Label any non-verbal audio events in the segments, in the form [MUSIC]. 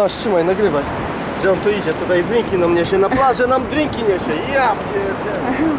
Masz, trzymaj, nagrywaj. Że on tu idzie, tutaj drinki nam niesie, na plażę nam drinki niesie. Ja pierdzielę.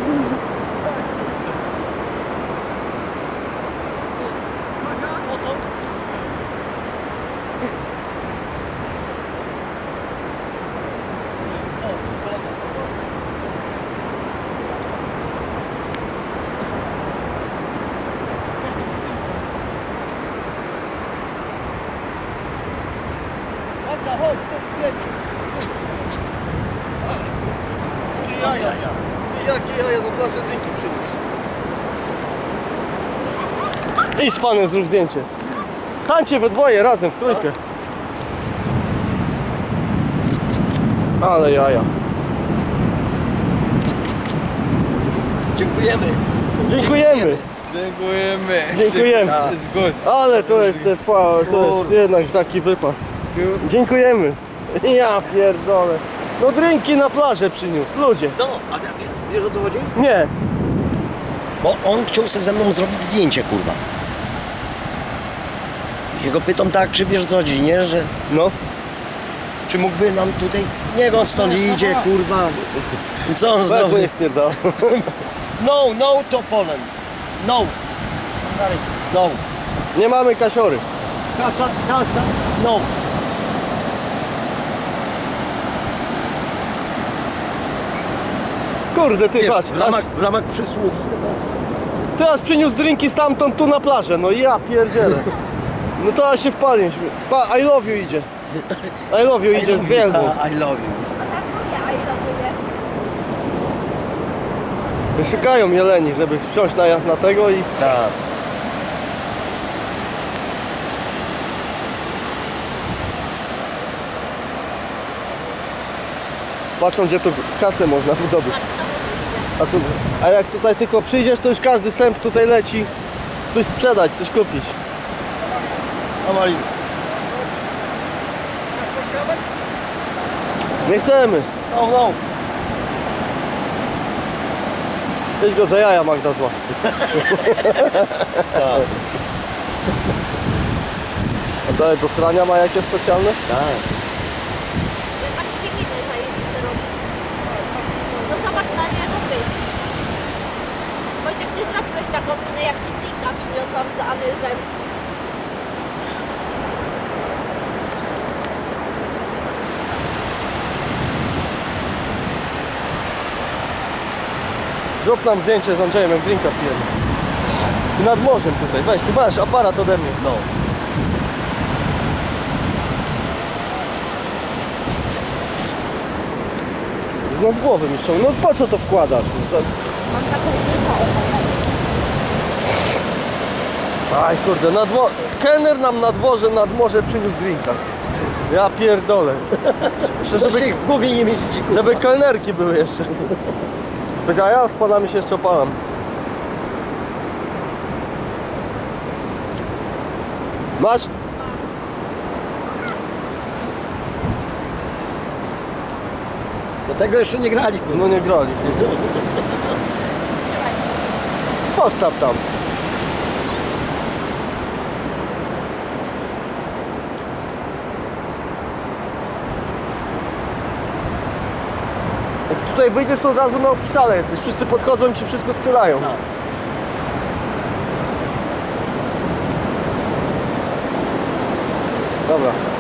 Magda, chodź, zdjęcie. Ty jaja. Ty jakie jaja, na plażę drinki przyniósł. I z panem zrób zdjęcie. Tańcie we dwoje, razem, w trójkę. Ale jaja. Dziękujemy. Dziękujemy. Dziękujemy. Dziękujemy. Ale to jest, e, to jest jednak taki wypas. Dziękujemy. Ja pierdolę. No drinki na plażę przyniósł, ludzie. No, ale wiesz, wiesz o co chodzi? Nie, Bo on chciał se ze mną zrobić zdjęcie, kurwa. I się go pytam tak, czy wiesz o co chodzi, nie? Że no. czy mógłby nam tutaj... Niech on stąd idzie, kurwa. Co on znowu? go nie. No, no to Poland. No. No. Nie mamy kasiory. Kasa, kasa, no. Kurde, ty Wiesz, patrz, w, ramach, aż, w ramach przysługi. teraz przyniósł drinki stamtąd tu na plażę. No ja pierdzielę. No to aż się wpadnie. Pa, I love you idzie. I love you [LAUGHS] idzie z wielbą. [LAUGHS] I love you. Tak mówię, a ile to jest? Wyszukają jeleni, żeby wsiąść na, na tego i... Tak. Patrzą gdzie tu kasę można wydobyć. A, tu, a jak tutaj tylko przyjdziesz, to już każdy sęp tutaj leci. Coś sprzedać, coś kupić. A Malin. Nie chcemy. No, no. Weź go za jaja Magda zła. [LAUGHS] A to do srania ma jakieś specjalne? Tak. No zobacz na niego pysk. Wojtek, ty zrobiłeś taką minę, jak ci drinka przyniosłam za Anyżem. Zrób nam zdjęcie z Andrzejem, jak drinka pijemy. Nad morzem tutaj, weź, tu masz aparat ode mnie. No. No z głowy mi ściągnął. No po co to wkładasz? No, Mam taką. Aj kurde, na dwo... kelner nam na dworze, nad morze przyniósł drinka. Ja pierdolę. [LAUGHS] Jeszcze Żeby żeby, w głowie nie mieścić. kurwa. żeby kelnerki były jeszcze. Powiedziała, ja z panami się jeszcze opalam. Masz? Do tego jeszcze nie grali, kurwa. No nie grali. Postaw tam. Jak tutaj wyjdziesz, to od razu na obszczale jesteś. Wszyscy podchodzą i ci wszystko sprzedają. No. Dobra.